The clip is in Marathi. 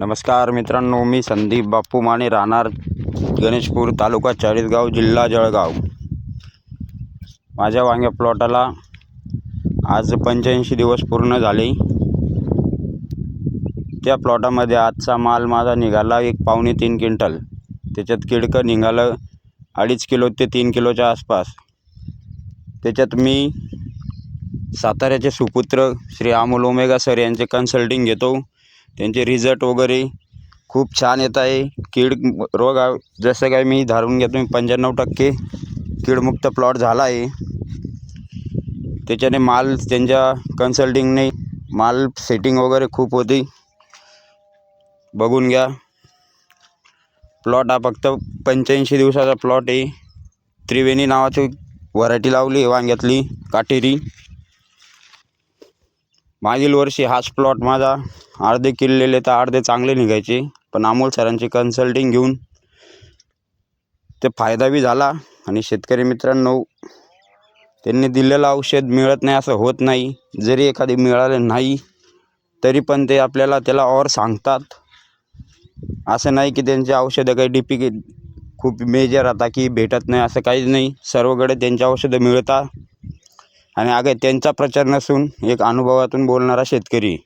नमस्कार मित्रांनो मी संदीप बाप्पू माने राहणार गणेशपूर तालुका चाळीसगाव जिल्हा जळगाव. माझ्या वांग्या प्लॉटाला आज पंच्याऐंशी दिवस पूर्ण झाले. त्या प्लॉटामध्ये आजचा माल माझा निघाला एक पावणे तीन क्विंटल. त्याच्यात किडकं निघालं अडीच किलो ते तीन किलोच्या आसपास. त्याच्यात मी साताऱ्याचे सुपुत्र श्री अमोल ओमेगा सर यांचे कन्सल्टिंग घेतो. त्यांचे रिझल्ट वगैरे खूप छान येत आहे. कीड रोग जसं काय मी धारून घेतो मी पंच्याण्णव टक्के कीडमुक्त प्लॉट झाला आहे. त्याच्याने माल त्यांच्या कन्सल्टिंगने माल सेटिंग वगैरे खूप होती. बघून घ्या. प्लॉट हा फक्त पंच्याऐंशी दिवसाचा प्लॉट आहे. त्रिवेणी नावाची व्हरायटी लावली वांग्यातली काटेरी. मागील वर्षी हाच प्लॉट माझा अर्धे किल्लेले तर अर्धे चांगले निघायचे पण अमोल सरांची कन्सल्टिंग घेऊन ते फायदा बी झाला. आणि शेतकरी मित्रांनो त्यांनी दिलेलं औषध मिळत नाही असं होत नाही. जरी एखादी मिळाले नाही तरी पण ते आपल्याला त्याला और सांगतात. असं नाही की त्यांचे औषधं काही डीपी खूप मेजर आता की भेटत नाही असं काहीच नाही. सर्वकडे त्यांची औषधं मिळतात. आणि अगं त्यांचा प्रचार नसून एक अनुभवातून बोलणारा शेतकरी.